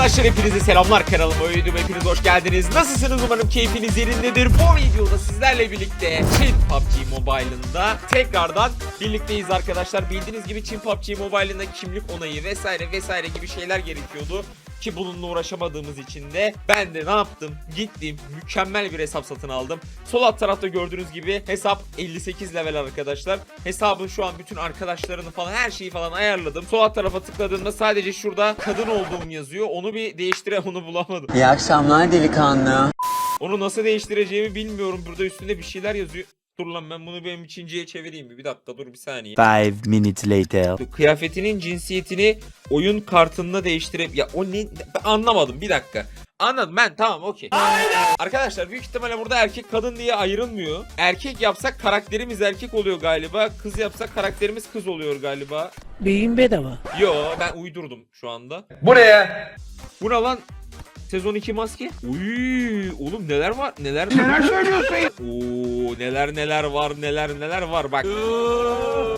Arkadaşlar hepinize selamlar kanalıma uyudum hepiniz hoş geldiniz. Nasılsınız umarım keyfiniz yerindedir. Bu videoda sizlerle birlikte Çin PUBG Mobile'ında tekrardan birlikteyiz arkadaşlar. Bildiğiniz gibi Çin PUBG Mobile'ında kimlik onayı vesaire vesaire gibi şeyler gerekiyordu. Ki bununla uğraşamadığımız için de ben de ne yaptım? Gittim mükemmel bir hesap satın aldım. Sol alt tarafta gördüğünüz gibi hesap 58 level arkadaşlar. Hesabın şu an bütün arkadaşlarını falan her şeyi falan ayarladım. Sol alt tarafa tıkladığımda sadece şurada kadın olduğum yazıyor. Onu bir değiştire onu bulamadım. İyi akşamlar delikanlı. Onu nasıl değiştireceğimi bilmiyorum. Burada üstünde bir şeyler yazıyor. Dur lan ben bunu benim ikinciye çevireyim mi? Bir dakika dur bir saniye. Five minutes later. Kıyafetinin cinsiyetini oyun kartında değiştirip ya o ne ben anlamadım bir dakika. Anladım ben tamam okey. Arkadaşlar büyük ihtimalle burada erkek kadın diye ayrılmıyor. Erkek yapsak karakterimiz erkek oluyor galiba. Kız yapsak karakterimiz kız oluyor galiba. Beyin bedava. Yo ben uydurdum şu anda. Bu ne ya? Bu ne lan? Sezon 2 maske. Uy, oğlum neler var? Neler neler söylüyorsun? Oo, neler neler var, neler neler var bak.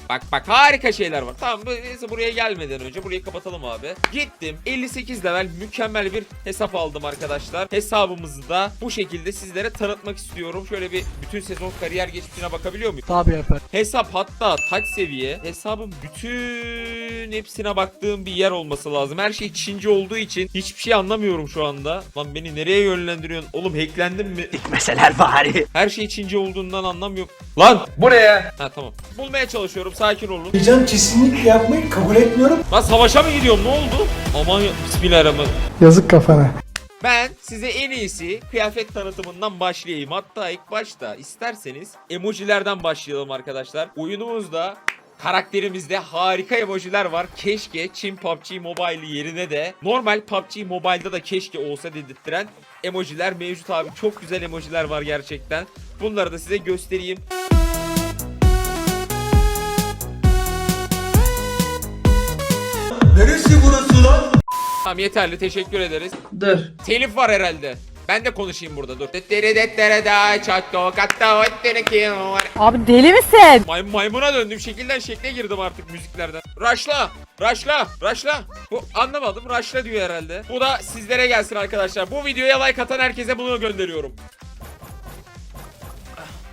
bak bak harika şeyler var. Tamam neyse buraya gelmeden önce burayı kapatalım abi. Gittim 58 level mükemmel bir hesap aldım arkadaşlar. Hesabımızı da bu şekilde sizlere tanıtmak istiyorum. Şöyle bir bütün sezon kariyer geçmişine bakabiliyor muyum? Tabii efendim. Hesap hatta taç seviye. Hesabın bütün hepsine baktığım bir yer olması lazım. Her şey Çince olduğu için hiçbir şey anlamıyorum şu anda. Lan beni nereye yönlendiriyorsun? Oğlum hacklendim mi? Meseler bari. Her şey Çince olduğundan anlamıyorum. Lan! Bu ne ya? Ha tamam. Bulmaya çalışıyorum. Sakin olun. Can kesinlikle yapmayı kabul etmiyorum. Lan savaşa mı gidiyorum? Ne oldu? Aman ya- bismillahirrahmanirrahim. Yazık kafana. Ben size en iyisi kıyafet tanıtımından başlayayım. Hatta ilk başta isterseniz emojilerden başlayalım arkadaşlar. Oyunumuzda karakterimizde harika emojiler var. Keşke Çin PUBG Mobile yerine de normal PUBG Mobile'da da keşke olsa dedirttiren emojiler mevcut abi. Çok güzel emojiler var gerçekten. Bunları da size göstereyim. Neresi burası lan? Tamam yeterli teşekkür ederiz. Dur. Telif var herhalde. Ben de konuşayım burada dur. Abi deli misin? May maymuna döndüm. Şekilden şekle girdim artık müziklerden. Raşla! Raşla! Raşla! Bu anlamadım. Raşla diyor herhalde. Bu da sizlere gelsin arkadaşlar. Bu videoya like atan herkese bunu gönderiyorum.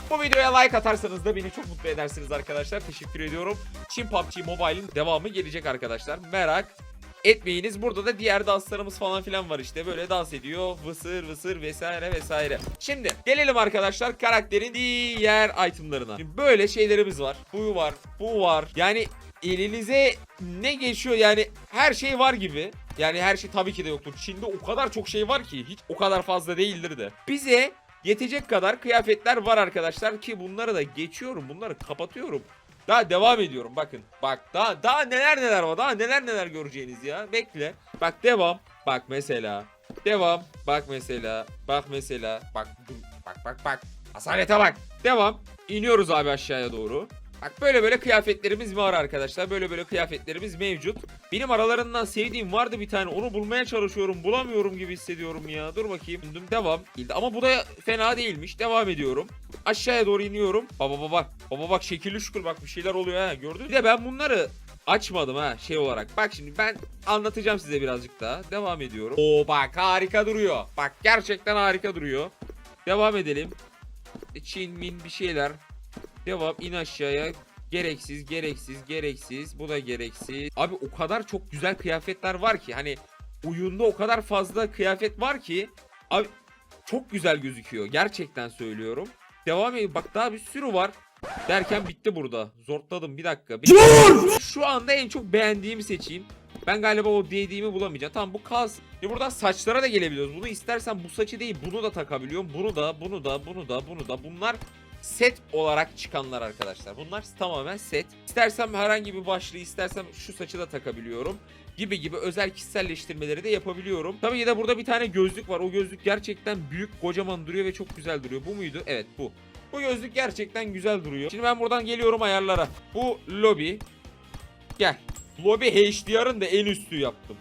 Bu videoya like atarsanız da beni çok mutlu edersiniz arkadaşlar. Teşekkür ediyorum. Çin PUBG Mobile'in devamı gelecek arkadaşlar. Merak etmeyiniz. Burada da diğer danslarımız falan filan var işte. Böyle dans ediyor. Vısır vısır vesaire vesaire. Şimdi gelelim arkadaşlar karakterin diğer itemlarına. Şimdi böyle şeylerimiz var. Bu var. Bu var. Yani elinize ne geçiyor yani her şey var gibi. Yani her şey tabii ki de yoktur. Çin'de o kadar çok şey var ki hiç o kadar fazla değildir de. Bize yetecek kadar kıyafetler var arkadaşlar ki bunları da geçiyorum. Bunları kapatıyorum. Daha devam ediyorum bakın. Bak daha daha neler neler var. Daha neler neler göreceğiniz ya. Bekle. Bak devam. Bak mesela. Devam. Bak mesela. Bak mesela. Bak. Bak bak bak. Asalete bak. Devam. İniyoruz abi aşağıya doğru. Bak böyle böyle kıyafetlerimiz var arkadaşlar. Böyle böyle kıyafetlerimiz mevcut. Benim aralarından sevdiğim vardı bir tane. Onu bulmaya çalışıyorum. Bulamıyorum gibi hissediyorum ya. Dur bakayım. Döndüm. Devam. Ama bu da fena değilmiş. Devam ediyorum. Aşağıya doğru iniyorum. Baba baba bak. Baba bak şekilli şükür bak bir şeyler oluyor ha. Gördün mü? Bir de ben bunları açmadım ha şey olarak. Bak şimdi ben anlatacağım size birazcık daha. Devam ediyorum. Oo bak harika duruyor. Bak gerçekten harika duruyor. Devam edelim. Çin min bir şeyler. Devam in aşağıya. Gereksiz, gereksiz, gereksiz. Bu da gereksiz. Abi o kadar çok güzel kıyafetler var ki hani oyunda o kadar fazla kıyafet var ki abi çok güzel gözüküyor. Gerçekten söylüyorum. Devam edin. Bak daha bir sürü var. Derken bitti burada. Zortladım bir dakika. Bir Şu anda en çok beğendiğimi seçeyim. Ben galiba o dediğimi bulamayacağım. Tamam bu kalsın. Şimdi buradan saçlara da gelebiliyoruz. Bunu istersen bu saçı değil bunu da takabiliyorum. Bunu da, bunu da, bunu da, bunu da. Bunlar set olarak çıkanlar arkadaşlar. Bunlar tamamen set. İstersem herhangi bir başlığı, istersem şu saçı da takabiliyorum. Gibi gibi özel kişiselleştirmeleri de yapabiliyorum. Tabii de burada bir tane gözlük var. O gözlük gerçekten büyük, kocaman duruyor ve çok güzel duruyor. Bu muydu? Evet bu. Bu gözlük gerçekten güzel duruyor. Şimdi ben buradan geliyorum ayarlara. Bu lobby. Gel. Lobby HDR'ın da en üstü yaptım.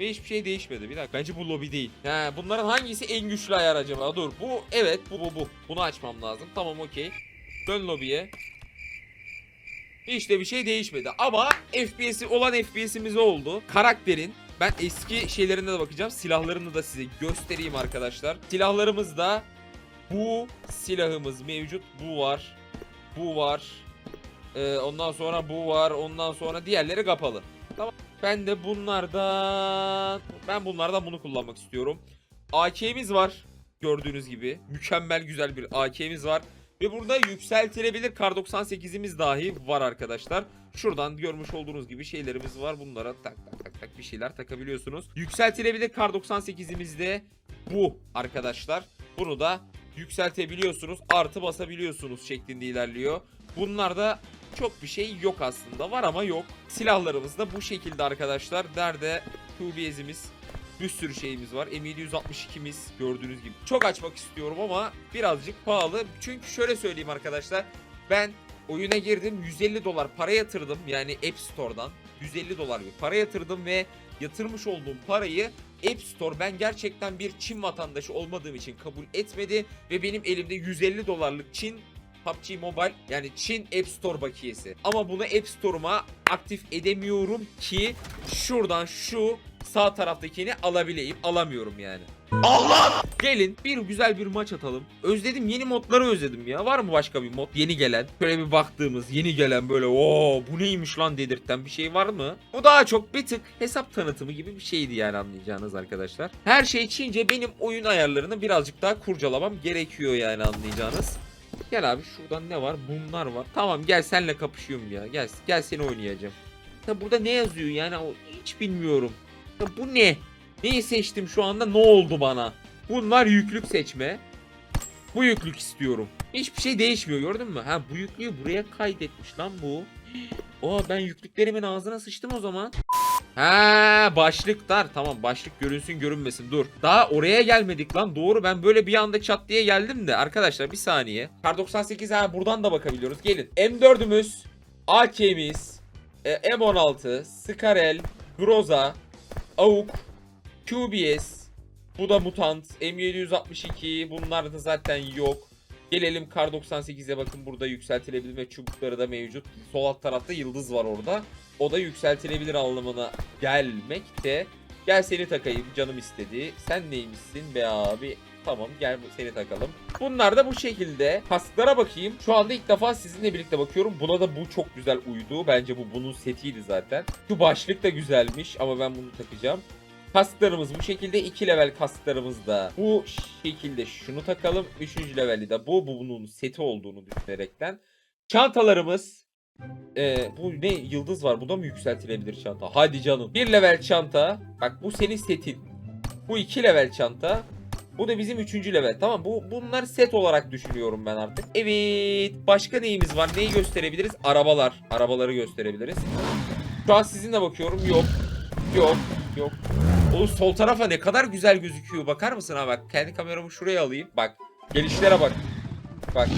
Ve hiçbir şey değişmedi. Bir dakika. Bence bu lobby değil. He, bunların hangisi en güçlü ayar acaba? Dur. Bu evet. Bu bu bu. Bunu açmam lazım. Tamam okey. Dön lobiye. Hiç de bir şey değişmedi. Ama FPS'i olan FPS'imiz oldu. Karakterin Ben eski şeylerine de bakacağım. Silahlarını da size göstereyim arkadaşlar. Silahlarımızda bu silahımız mevcut. Bu var. Bu var. Ee, ondan sonra bu var. Ondan sonra diğerleri kapalı. Tamam. Ben de bunlardan ben bunlardan bunu kullanmak istiyorum. AK'miz var. Gördüğünüz gibi. Mükemmel güzel bir AK'miz var. Ve burada yükseltilebilir kar 98'imiz dahi var arkadaşlar. Şuradan görmüş olduğunuz gibi şeylerimiz var. Bunlara tak tak tak tak bir şeyler takabiliyorsunuz. Yükseltilebilir kar 98'imiz de bu arkadaşlar. Bunu da yükseltebiliyorsunuz. Artı basabiliyorsunuz şeklinde ilerliyor. Bunlarda çok bir şey yok aslında. Var ama yok. Silahlarımız da bu şekilde arkadaşlar. Nerede QBS'imiz bir sürü şeyimiz var. M762'miz gördüğünüz gibi. Çok açmak istiyorum ama birazcık pahalı. Çünkü şöyle söyleyeyim arkadaşlar. Ben oyuna girdim 150 dolar para yatırdım. Yani App Store'dan 150 dolar bir para yatırdım ve yatırmış olduğum parayı App Store ben gerçekten bir Çin vatandaşı olmadığım için kabul etmedi ve benim elimde 150 dolarlık Çin PUBG Mobile yani Çin App Store bakiyesi. Ama bunu App Store'uma aktif edemiyorum ki şuradan şu sağ taraftakini alabileyim. Alamıyorum yani. Allah! Gelin bir güzel bir maç atalım. Özledim yeni modları özledim ya. Var mı başka bir mod yeni gelen? Şöyle bir baktığımız yeni gelen böyle o bu neymiş lan dedirten bir şey var mı? Bu daha çok bir tık hesap tanıtımı gibi bir şeydi yani anlayacağınız arkadaşlar. Her şey Çince benim oyun ayarlarını birazcık daha kurcalamam gerekiyor yani anlayacağınız. Gel abi şuradan ne var? Bunlar var. Tamam gel senle kapışıyorum ya. Gel gel seni oynayacağım. Ya burada ne yazıyor yani o hiç bilmiyorum. Ya bu ne? Neyi seçtim şu anda? Ne oldu bana? Bunlar yüklük seçme. Bu yüklük istiyorum. Hiçbir şey değişmiyor gördün mü? Ha bu yüklüğü buraya kaydetmiş lan bu. Aa ben yüklüklerimin ağzına sıçtım o zaman. Ha başlıklar tamam başlık görünsün görünmesin dur. Daha oraya gelmedik lan doğru ben böyle bir anda çat diye geldim de arkadaşlar bir saniye. Kar 98 ha buradan da bakabiliyoruz gelin. M4'ümüz, AK'miz, e, M16, Skarel, Groza, AUK, QBS, bu da Mutant, M762 bunlar da zaten yok. Gelelim Kar 98'e bakın burada yükseltilebilme çubukları da mevcut. Sol alt tarafta yıldız var orada. O da yükseltilebilir anlamına gelmekte. Gel seni takayım canım istedi. Sen neymişsin be abi? Tamam gel seni takalım. Bunlar da bu şekilde. Kasklara bakayım. Şu anda ilk defa sizinle birlikte bakıyorum. Buna da bu çok güzel uydu. Bence bu bunun setiydi zaten. Şu başlık da güzelmiş ama ben bunu takacağım. Kasklarımız bu şekilde. 2 level kasklarımız da bu şekilde şunu takalım. 3. leveli de bu. Bu bunun seti olduğunu düşünerekten. Çantalarımız ee, bu ne yıldız var. Bu da mı yükseltilebilir çanta? Hadi canım. 1 level çanta. Bak bu senin setin. Bu 2 level çanta. Bu da bizim 3. level. Tamam bu bunlar set olarak düşünüyorum ben artık. Evet. Başka neyimiz var? Neyi gösterebiliriz? Arabalar. Arabaları gösterebiliriz. Şu an sizinle bakıyorum. Yok. Yok. Yok. Oğlum sol tarafa ne kadar güzel gözüküyor. Bakar mısın ha bak. Kendi kameramı şuraya alayım. Bak. Gelişlere bak. Bak.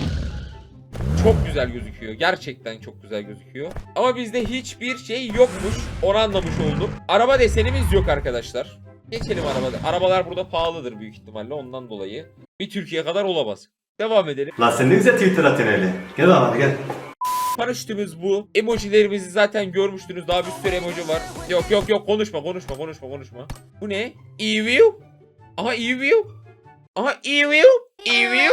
Çok güzel gözüküyor. Gerçekten çok güzel gözüküyor. Ama bizde hiçbir şey yokmuş. Onu anlamış oldum. Araba desenimiz yok arkadaşlar. Geçelim arabada. Arabalar burada pahalıdır büyük ihtimalle ondan dolayı. Bir Türkiye kadar olamaz. Devam edelim. Lan sen ne güzel Twitter atıyorsun öyle. Gel lan hadi gel. Paraşütümüz bu. Emojilerimizi zaten görmüştünüz. Daha bir sürü emoji var. Yok yok yok konuşma konuşma konuşma konuşma. Bu ne? Evil. Aha evil. Aha evil. Evil.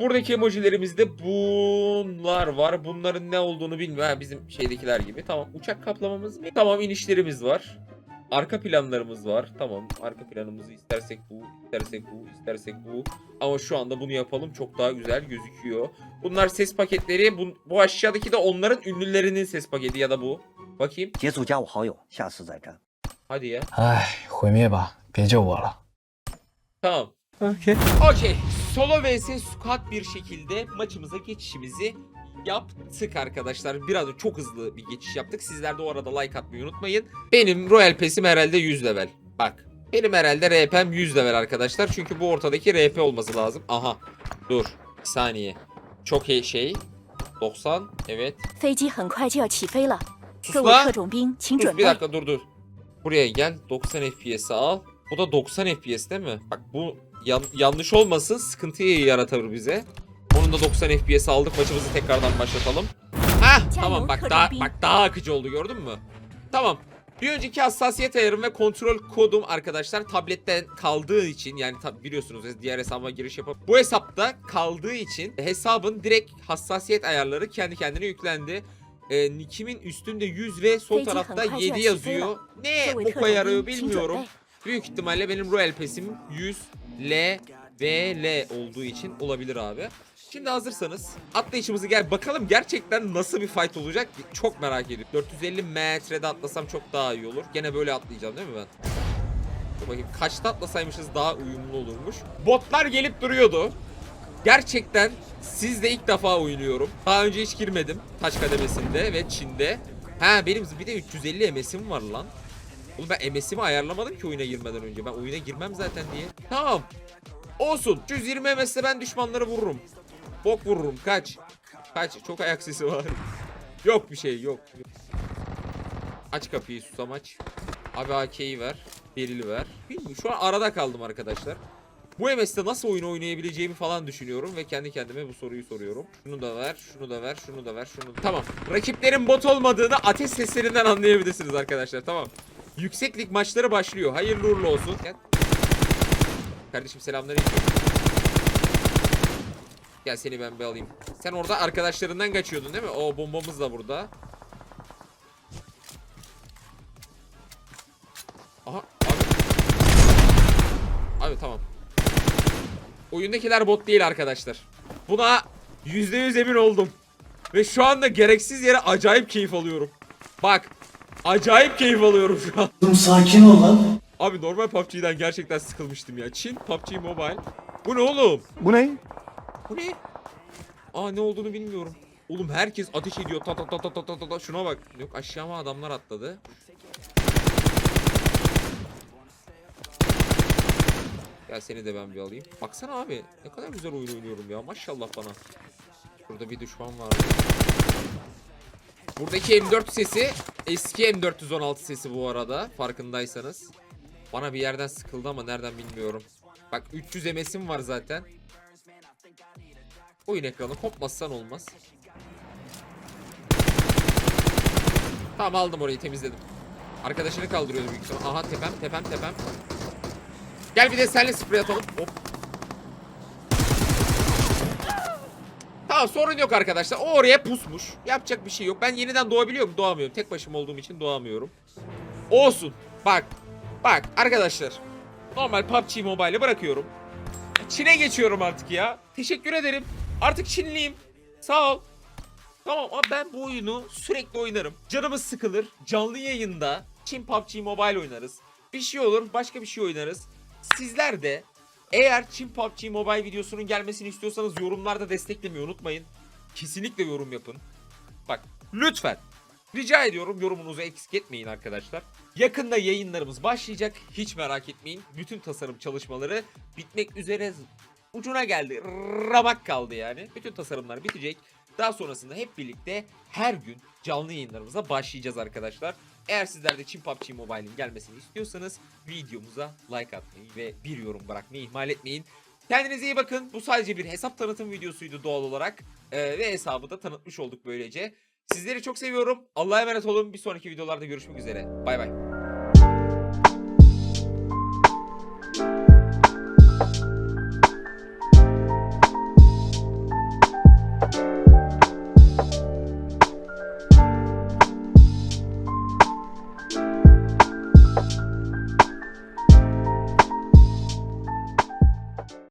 Buradaki emojilerimizde bunlar var. Bunların ne olduğunu bilmiyorum. Ha, bizim şeydekiler gibi. Tamam uçak kaplamamız mı? Tamam inişlerimiz var. Arka planlarımız var. Tamam arka planımızı istersek bu, istersek bu, istersek bu. Ama şu anda bunu yapalım çok daha güzel gözüküyor. Bunlar ses paketleri. Bu, bu aşağıdaki de onların ünlülerinin ses paketi ya da bu. Bakayım. 解锁加我好友，下次再战。 Hadi ya. 唉，毁灭吧，别救我了。 Tamam. Okey. Okey. Solo vs squad bir şekilde maçımıza geçişimizi yaptık arkadaşlar. Biraz çok hızlı bir geçiş yaptık. Sizler de o arada like atmayı unutmayın. Benim Royal Pass'im herhalde 100 level. Bak. Benim herhalde RP'm 100 level arkadaşlar. Çünkü bu ortadaki RP olması lazım. Aha. Dur. Bir saniye. Çok iyi şey. 90. Evet. Sus. Sus bir dakika dur dur. Buraya gel. 90 FPS'i al. Bu da 90 FPS değil mi? Bak bu yan yanlış olmasın sıkıntıyı yaratır bize. Onun da 90 FPS aldık. Maçımızı tekrardan başlatalım. Hah tamam bak daha, bak daha akıcı oldu gördün mü? Tamam. Bir önceki hassasiyet ayarım ve kontrol kodum arkadaşlar tabletten kaldığı için yani biliyorsunuz diğer hesaba giriş yapıp bu hesapta kaldığı için hesabın direkt hassasiyet ayarları kendi kendine yüklendi. E, Nick'imin üstünde 100 ve sol tarafta 7 yazıyor. Ne boka yarıyor bilmiyorum. Büyük ihtimalle benim Royal Pass'im 100 L ve L olduğu için olabilir abi. Şimdi hazırsanız atlayışımızı gel bakalım gerçekten nasıl bir fight olacak çok merak ediyorum. 450 metrede atlasam çok daha iyi olur. Gene böyle atlayacağım değil mi ben? Dur bakayım kaçta atlasaymışız daha uyumlu olurmuş. Botlar gelip duruyordu. Gerçekten sizle ilk defa oynuyorum. Daha önce hiç girmedim taş kademesinde ve Çin'de. Ha benim bir de 350 MS'im var lan. Oğlum ben MS'imi ayarlamadım ki oyuna girmeden önce. Ben oyuna girmem zaten diye. Tamam. Olsun. 120 MS'le ben düşmanları vururum. Bok vururum. Kaç. Kaç. Çok ayak sesi var. Yok bir şey yok. Aç kapıyı susam aç. Abi AK'yi ver. Berili ver. Bilmiyorum şu an arada kaldım arkadaşlar. Bu MS'te nasıl oyun oynayabileceğimi falan düşünüyorum ve kendi kendime bu soruyu soruyorum. Şunu da ver, şunu da ver, şunu da ver, şunu da... Tamam. Rakiplerin bot olmadığını ateş seslerinden anlayabilirsiniz arkadaşlar. Tamam. Yükseklik maçları başlıyor. Hayırlı uğurlu olsun. Gel. Kardeşim selamünaleyküm. Gel seni ben bir alayım. Sen orada arkadaşlarından kaçıyordun değil mi? O bombamız da burada. Aha abi. Abi tamam. Oyundakiler bot değil arkadaşlar. Buna %100 emin oldum. Ve şu anda gereksiz yere acayip keyif alıyorum. Bak. Acayip keyif alıyorum şu an. Oğlum sakin ol lan. Abi normal PUBG'den gerçekten sıkılmıştım ya. Çin PUBG Mobile. Bu ne oğlum? Bu ne? Bu ne? Aa ne olduğunu bilmiyorum. Oğlum herkes ateş ediyor. Ta ta ta ta ta ta ta ta. Şuna bak. Yok aşağıma adamlar atladı. Gel seni de ben bir alayım. Baksana abi. Ne kadar güzel oyun oynuyorum ya. Maşallah bana. Burada bir düşman var. Buradaki M4 sesi eski M416 sesi bu arada. Farkındaysanız. Bana bir yerden sıkıldı ama nereden bilmiyorum. Bak 300 MS'im var zaten. Oyun ekranı kopmazsan olmaz. Tamam aldım orayı temizledim. Arkadaşını kaldırıyordu büyük ihtimal. Aha tepem tepem tepem. Gel bir de senle sprey atalım. Hop. Tamam sorun yok arkadaşlar. O oraya pusmuş. Yapacak bir şey yok. Ben yeniden doğabiliyorum. Doğamıyorum. Tek başıma olduğum için doğamıyorum. Olsun. Bak. Bak arkadaşlar. Normal PUBG Mobile'ı bırakıyorum. Çin'e geçiyorum artık ya. Teşekkür ederim. Artık Çinliyim. Sağ ol. Tamam ama ben bu oyunu sürekli oynarım. Canımız sıkılır. Canlı yayında Çin PUBG Mobile oynarız. Bir şey olur başka bir şey oynarız. Sizler de eğer Çin PUBG Mobile videosunun gelmesini istiyorsanız yorumlarda desteklemeyi unutmayın. Kesinlikle yorum yapın. Bak lütfen. Rica ediyorum yorumunuzu eksik etmeyin arkadaşlar. Yakında yayınlarımız başlayacak. Hiç merak etmeyin. Bütün tasarım çalışmaları bitmek üzere ucuna geldi. Ramak kaldı yani. Bütün tasarımlar bitecek. Daha sonrasında hep birlikte her gün canlı yayınlarımıza başlayacağız arkadaşlar. Eğer sizler de Çin PUBG Mobile'in gelmesini istiyorsanız videomuza like atmayı ve bir yorum bırakmayı ihmal etmeyin. Kendinize iyi bakın. Bu sadece bir hesap tanıtım videosuydu doğal olarak. Ee, ve hesabı da tanıtmış olduk böylece. Sizleri çok seviyorum. Allah'a emanet olun. Bir sonraki videolarda görüşmek üzere. Bay bay.